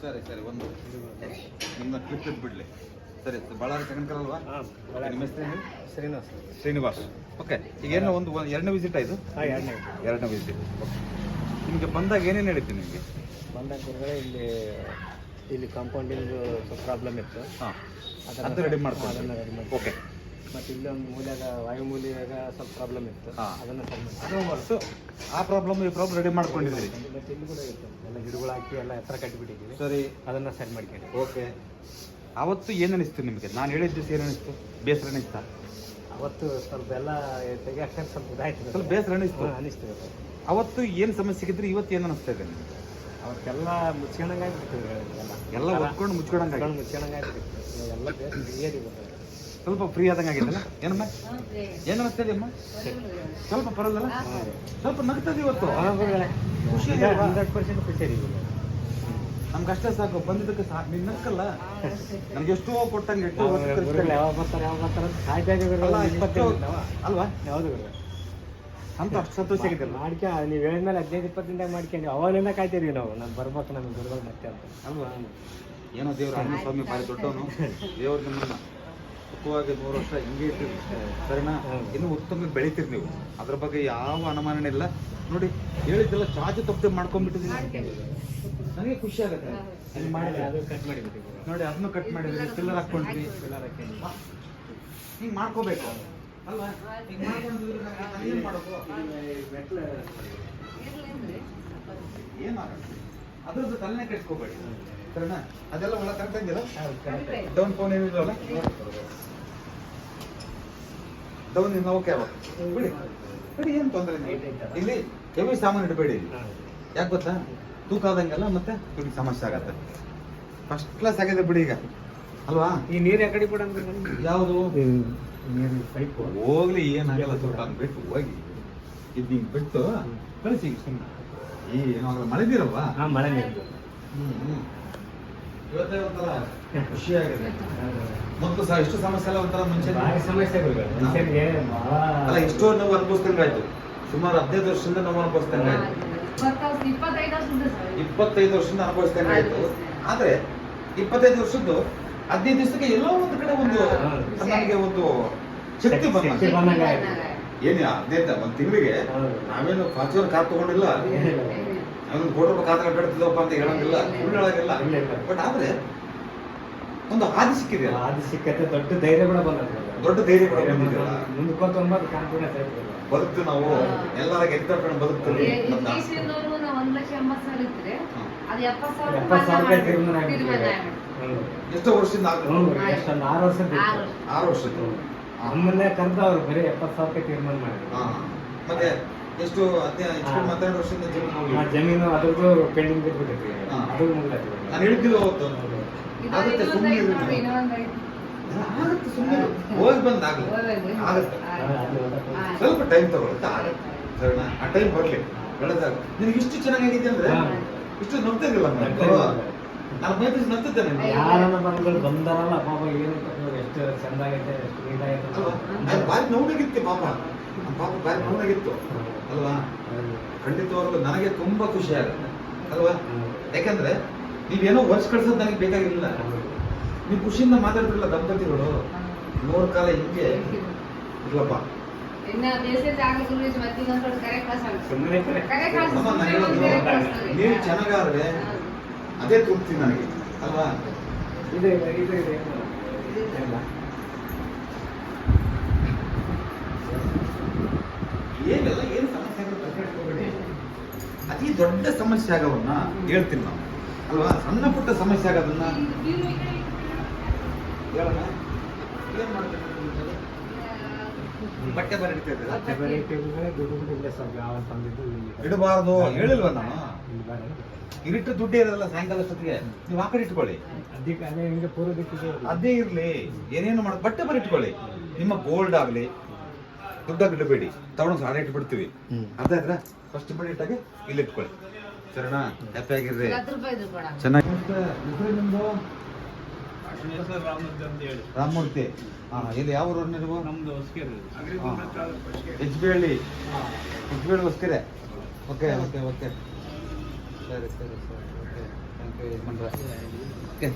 ಸರಿ ಸರಿ ಒಂದು. ನಿಮ್ಮ ಕ್ಲಿಪ್ ಬಿಡಲಿ. ಸರಿ ಬಳ್ಳಾರಿ ಸೆಕೆಂಡ್ ಅಲ್ವಾ? ನಿಮ್ಮ ಹೆಸರೇನು ಶ್ರೀನಿವಾಸ್. ಶ್ರೀನಿವಾಸ್. ಓಕೆ ಈಗೇನು ಒಂದು ಒಂದು ಎರಡನೇ ವಿಸಿಟ್ ಆಯಿತು ಹಾಂ ಎರಡನೇ ಎರಡನೇ ವಿಸಿಟ್ ನಿಮಗೆ ಬಂದಾಗ ಏನೇನು ನಡೀತು ನಿಮಗೆ? ಬಂದಾಗ ಗುರುಗಳೇ ಇಲ್ಲಿ ಇಲ್ಲಿ ಕಾಂಪೌಂಡಿಂಗ್ ಸ್ವಲ್ಪ ಪ್ರಾಬ್ಲಮ್ ಇತ್ತು. ಹಾಂ. ಅದನ್ನು ಅದು ರೆಡಿ ಮಾಡ್ತೀನಿ ಅದನ್ನು ರೆಡಿ ಮಾಡಿ ಓಕೆ ಮತ್ತು ಇಲ್ಲೊಂದು ಮೂಲ್ಯಾಗ ವಾಯುಮೂಲ್ಯಾಗ ಸ್ವಲ್ಪ ಪ್ರಾಬ್ಲಮ್ ಇತ್ತು. ಹಾ. ಅದನ್ನು ಸರಿ ಮಾಡಿ ಆ ಪ್ರಾಬ್ಲಮ್ ಈ ಪ್ರಾಬ್ಲಮ್ ರೆಡಿ ಮಾಡ್ಕೊಂಡಿದ್ದೀವಿ ಮತ್ತು ಇಲ್ಲಿ ಕೂಡ ಇತ್ತು. ಎಲ್ಲ ಗಿಡಗಳು ಹಾಕಿ ಎಲ್ಲ ಎತ್ತರ ಕಟ್ಟಿಬಿಟ್ಟಿದ್ದೀವಿ. ಸರಿ. ಅದನ್ನು ಸರಿ ಮಾಡ್ಕೊಂಡು. ಓಕೆ. ಅವತ್ತು ಏನು ಅನಿಸ್ತು ನಿಮಗೆ? ನಾನು ಹೇಳಿದ ದಿವಸ ಏನು ಅನಿಸ್ತು? ಬೇಸರ ಅನಿಸ್ತಾ? ಅವತ್ತು ಸ್ವಲ್ಪ ಎಲ್ಲ ತೆಗೆಯಕ್ಕೆ ಸ್ವಲ್ಪ ಇದಾಯ್ತು ಸ್ವಲ್ಪ ಬೇಸರ ಅನಿಸ್ತು. ಹಾಂ ಅನಿಸ್ತು ಇವತ್ತು. ಅವತ್ತು ಏನು ಸಮಸ್ಯೆ ಇದ್ರೆ ಇವತ್ತು ಏನು ಅನಿಸ್ತಾ ಇದೆ ನಿಮಗೆ? ಅವತ್ತೆಲ್ಲ ಮುಚ್ಕೊಂಡಂಗೆ ಎಲ್ಲ ಎಲ್ಲ ಒತ್ಕೊಂಡು ಮುಚ್ಕೊಳಂಗೆ ಮುಚ್ಕೊಂಡು ಮುಚ್ಕೊಂಡಂಗೆ ಆಗ್ಬಿಟ್ಟು ಎಲ್ಲ ಬೇಸರ ಏರಿ ಸ್ವಲ್ಪ ಫ್ರೀ ಆದಂಗೆ ಆಗಿದ್ದಲ್ಲ ಏನಮ್ಮ ಏನು ಅನಿಸ್ತದೆ ಅಮ್ಮ? ಸ್ವಲ್ಪ ಪರವಾಗಿಲ್ಲ? ಸ್ವಲ್ಪ ನಗ್ತದೆ ಇವತ್ತು. ಖುಷಿ? ಹಂಡ್ರೆಡ್ ಪರ್ಸೆಂಟ್ ಖುಷಿ. ನಮ್ಗೆ ಅಷ್ಟೇ ಸಾಕು. ಬಂದಿದ್ದಕ್ಕೆ ಸಾಕು ನಿನ್ನ ನಕ್ಕಲ್ಲ ನನಗೆ ಎಷ್ಟೋ ಕೊಟ್ಟಂಗೆ ಎಷ್ಟೋ. ಯಾವಾಗ ಬರ್ತಾರೆ ಯಾವಾಗ ಬರ್ತಾರೆ ಇಪ್ಪತ್ತೈದು ಎಷ್ಟೋ- ದಿನವಾ? ಅಲ್ವಾ? ಯಾವುದು ಅಂತ ಅಷ್ಟು ಸಂತೋಷ ಆಗಿದೆ ಮಾಡ್ಕ ನೀವು ಹೇಳಿದ್ಮೇಲೆ ಹದಿನೈದು ಇಪ್ಪತ್ತು ದಿನದಾಗ ಮಾಡ್ಕೊಂಡು ಅವಾಗಲಿಂದ ಕಾಯ್ತಿದೀವಿ ನಾವು. ನಾನು ಬರ್ಬೇಕು ನಮ್ಗೆ ಗುರುಗಳು ಮತ್ತೆ ಅಂತ. ಅಲ್ವಾ? ಏನೋ ದೇವ್ರ ಆಂಜನೇಯ ಸ್ವಾಮಿ ಭಾರಿ ದೊಡ್ಡವನು. ದೇವ್ರ ನಿಮ್ಮನ್ನ ಸುಖವಾಗಿ ಮೂರು ವರ್ಷ ಹಿಂಗೆ ಇರ್ತೀವಿ. ಸರಿನಾ? ಇನ್ನು ಉತ್ತಮ ಬೆಳಿತೀರಿ ನೀವು. ಅದ್ರ ಬಗ್ಗೆ ಯಾವ ಅನುಮಾನನೇ ಇಲ್ಲ ನೋಡಿ ಹೇಳಿದ್ದೆಲ್ಲ ಚಾಚು ತಪ್ಪದೆ ಮಾಡ್ಕೊಂಡ್ಬಿಟ್ಟಿದ್ದೀನಿ ನನಗೆ ಖುಷಿ ಆಗುತ್ತೆ. ಅಲ್ಲಿ ಮಾಡಿದ್ರೆ ಅದು ಕಟ್ ಮಾಡಿಬಿಟ್ಟು ನೋಡಿ ಅದನ್ನು ಕಟ್ ಮಾಡಿದ್ರಿ ಪಿಲ್ಲರ್ ಹಾಕೊಂಡ್ರಿ ಹಿಂಗೆ ಮಾಡ್ಕೋಬೇಕು. ಅಲ್ವಾ? ಹಿಂಗ್ ಮಾಡ್ಕೊಂಡಿದ್ರೆ ಏನ್ ಮಾಡೋದು? ಏನಾಗಲ್ಲ ಅದ್ರದ್ದು ತಲೆನೇ ಕೆಡ್ಸ್ಕೋಬೇಡಿ. ಸರಿನಾ ಅದೆಲ್ಲ ಒಳ ಕರೆಕ್ಟ್ ಆಗಿಲ್ಲ ಡೌನ್ ಫೋನ್ ಏನಿಲ್ಲಲ್ಲ ಡೌನ್ ಇನ್ನು ಓಕೆ ಅವ ಬಿಡಿ. ಬಿಡಿ ಏನು ತೊಂದರೆ ಇಲ್ಲ. ಇಲ್ಲಿ ಹೆವಿ ಸಾಮಾನು ಇಡಬೇಡಿ ಯಾಕೆ ಗೊತ್ತಾ? ತೂಕ ಆದಂಗೆಲ್ಲ ಮತ್ತೆ ತುಡಿ ಸಮಸ್ಯೆ ಆಗತ್ತೆ. ಫಸ್ಟ್ ಕ್ಲಾಸ್ ಆಗಿದೆ ಬಿಡಿ ಈಗ. ಅಲ್ವಾ? ಈ ನೀರು ಯಾಕಡೆ ಕೂಡ ಅಂದ್ರೆ ಯಾವುದು? ಹೋಗ್ಲಿ ಏನಾಗಲ್ಲ ತೋಟ ಬಿಟ್ಟು ಹೋಗಿ. ಇದು ಹಿಂಗ್ ಬಿಟ್ಟು ಕಳಿಸಿ ಸುಮ್ಮನೆ ಏನಾಗಲ್ಲ ಮಳೆ ನೀರಲ್ವಾ? ಮಳೆ ನೀರು. ಹ್ಞೂ ಇವತ್ತೇ ಒಂಥರ ಖುಷಿಯಾಗಿದೆ. ಮೊದಲು ಸಹ ಎಷ್ಟು ಸಮಸ್ಯೆ ಎಲ್ಲ ಒಂಥರ ಮುಂಚೆ ಭಾರಿ ಸಮಸ್ಯೆ ಗುರುಗಳು ಮನುಷ್ಯನಿಗೆ ಅಲ್ಲ ಎಷ್ಟೋ ನೋವು ಅನುಭವಿಸ್ದಂಗಾಯ್ತು. ಸುಮಾರು ಹದಿನೈದು ವರ್ಷದಿಂದ ನೋವು ಅನುಭವಿಸ್ದಂಗಾಯ್ತು. ಇಪ್ಪತ್ತೈದು ವರ್ಷದಿಂದ ಅನುಭವಿಸ್ದಂಗಾಯ್ತು. ಆದ್ರೆ ಇಪ್ಪತ್ತೈದು ವರ್ಷದ್ದು ಹದಿನೈದು ದಿವಸಕ್ಕೆ ಎಲ್ಲೋ ಒಂದು ಕಡೆ ಒಂದು ನನಗೆ ಒಂದು ಶಕ್ತಿ ಬಂದ ಏನಿಲ್ಲ ಅದೇ. ಹದಿನೈದು ಒಂದು ತಿಂಗಳಿಗೆ. ನಾವೇನು ಫಾರ್ಚೂನ್ ಕಾರ್ ತಗೊಂಡಿಲ್ಲ? ನಾವೇನು ಕೋಟಿ ರೂಪಾಯಿ ಖಾತೆ ಕಟ್ಟಿದ್ದವಪ್ಪ ಅಂತ ಹೇಳೋಂಗಿಲ್ಲ. ಉಳ್ಳಾಗಿಲ್ಲ ಇಲ್ಲ, ಇಲ್ಲ. ಬಟ್ ಆದ್ರೆ ಒಂದು ಹಾದಿ ಸಿಕ್ಕಿದೆ ಹಾದಿ ಸಿಕ್ಕತ್ತೆ ದೊಡ್ಡ ಧೈರ್ಯ ಕೂಡ ಬಂದ ದೊಡ್ಡ ಧೈರ್ಯ ಕೂಡ ಬಂದಿದೆಯಲ್ಲ. ಮುಂದಕ್ಕೊಂತ ಒಂಬತ್ತು ಕಾನ್ಫಿಡೆನ್ಸ್ ಆಯ್ತು ಬದುಕ್ತು ನಾವು. ಎಲ್ಲರ ಗೆದ್ದ ಬದುಕ್ತೀವಿ ಒಂದ್ ಲಕ್ಷ ಎಂಬತ್ತು ಸಾವಿರ ಇದ್ರೆ ಅದು ಎಪ್ಪತ್ತು ಸಾವಿರ ತೀರ್ಮಾನ. ಎಷ್ಟೋ ವರ್ಷದಿಂದ ಎಷ್ಟೊಂದು ಆರು ವರ್ಷ ಆರು. ವರ್ಷ ವರ್ಷದ್ದು ನಮ್ಮನ್ನೇ ಕರೆದು ಅವ್ರು ಬರೀ ಎಪ್ಪತ್ತು ಸಾವಿರ ರೂಪಾಯಿ ತೀರ್ಮಾನ ಮಾಡಿದ್ರು. ಮತ್ತೆ ಎಷ್ಟು ಹದಿನೈದು ಹನ್ನೆರಡು ವರ್ಷದಿಂದ ಜೀವನ ಆ ಜಮೀನು ಅದ್ರದ್ದು ಪೆಂಡಿಂಗ್. ಅದು ನಾನು ಆಗುತ್ತೆ ಸುಮ್ಮನೆ. ಆಗುತ್ತೆ ಹೋಗಿ ಬಂದ್ ಆಗುತ್ತೆ. ಸ್ವಲ್ಪ ಟೈಮ್ ತಗೊಳುತ್ತೆ ಆಗುತ್ತೆ. ಸರಿನಾ? ಆ ಟೈಮ್ ಬರ್ಲಿ. ಬೆಳೆದಾಗ ನಿನಗೆ ಇಷ್ಟು ಚೆನ್ನಾಗಿದೆ ಅಂದ್ರೆ. ಇಷ್ಟು ನಗ್ತಿದ್ದಿಲ್ಲ ನಾನು ಮೈತ್ರಿ ನಗ್ತಿದ್ದೆ ನಾನು ಯಾರನ್ನ ಬಂದ್ಗಳು ಬಂದಾರಲ್ಲ ಪಾಪ ಏನು ಎಷ್ಟು ಚಂದ ಆಗೈತೆ ಎಷ್ಟು? ಅದು ಭಾರಿ ನೋವಾಗಿತ್ತು ಪಾಪ. ಪಾಪ ಭಾರಿ ನೋವಾಗಿತ್ತು. ಅಲ್ವಾ? ಖಂಡಿತವಾಗ್ಲೂ ನನಗೆ ತುಂಬಾ ಖುಷಿ ಆಗುತ್ತೆ. ಅಲ್ವಾ? ಯಾಕಂದ್ರೆ ನೀವೇನೋ ವರ್ಷ ಕಳ್ಸೋದು ನನಗೆ ಬೇಕಾಗಿಲ್ಲ ನೀವು ಖುಷಿಯಿಂದ ಮಾತಾಡ್ತಿರಲ್ಲ ದಂಪತಿಗಳು ನೂರು ಕಾಲ ಹಿಂಗೆ. ಇಲ್ಲಪ್ಪ. ನೀವು ಚೆನ್ನಾಗಾದ್ರೆ ಅದೇ ತೃಪ್ತಿ ನನಗೆ. ಅಲ್ವಾ? ಇದೆ ಇದೆ ಇದು ಇದು ಏನು? ಇಲ್ಲ. ಏನೆಲ್ಲ ಏನು ಸಮಸ್ಯೆ ಆಗುತ್ತೆ ಅಂತ ಹೇಳ್ಕೊಬೇಡಿ. ಅತಿ ದೊಡ್ಡ ಸಮಸ್ಯೆ ಆಗೋವನ್ನ ಹೇಳ್ತೀನಿ ನಾವು ಅಲ್ವಾ? ಸಣ್ಣ ಪುಟ್ಟ ಸಮಸ್ಯೆ ಆಗೋದನ್ನ ಹೇಳೋಣ? ಏನು ಮಾಡ್ಬೇಕು? ಬಟ್ಟೆ. ಇಡಬಾರ್ದು. ಹೇಳಿಲ್ವ ನಾನು. ಇರಿಟ್ಟು ದುಡ್ಡು ಇರಲ್ಲ ಸಾಯಂಕಾಲ ಅಷ್ಟೊತ್ತಿಗೆ ನೀವು ಆ ಕಡೆ ಇಟ್ಕೊಳ್ಳಿ. ಅದೇ ಇರ್ಲಿ. ಏನೇನು ಮಾಡ ಬಟ್ಟೆ ಬರ ಇಟ್ಕೊಳ್ಳಿ. ನಿಮ್ಮ ಗೋಲ್ಡ್ ಆಗ್ಲಿ ದುಡ್ಡಾಗಿ ಇಡಬೇಡಿ. ತಗೊಂಡು ಸಾಲ ಇಟ್ಬಿಡ್ತೀವಿ. ಅರ್ಥ ಆಯ್ತಾ ಫಸ್ಟ್ ಬಡಿ ಇಟ್ಟಾಗೆ ಇಲ್ಲಿ ಇಟ್ಕೊಳ್ಳಿ. ಸರಿನಾ ಹ್ಯಾಪಿ ಆಗಿರ್ರಿ. ಚೆನ್ನಾಗಿ ರಾಮಮೂರ್ತಿ. ಹಾ ಇಲ್ಲಿ ಯಾವ ಊರು ನೀವು? ನಮ್ದು. ಎಚ್ ಬಿ ಹಳ್ಳಿ ಎಚ್ ಬಿ ಹಳ್ಳಿ ಹೊಸ್ಕೆರೆ ಓಕೆ ಓಕೆ ಓಕೆ. ಸರಿ ಸರಿ ಸರಿ ಓಕೆ. ಥ್ಯಾಂಕ್ ಯು ಯಜಮಾನ್ರೆ. ಓಕೆ.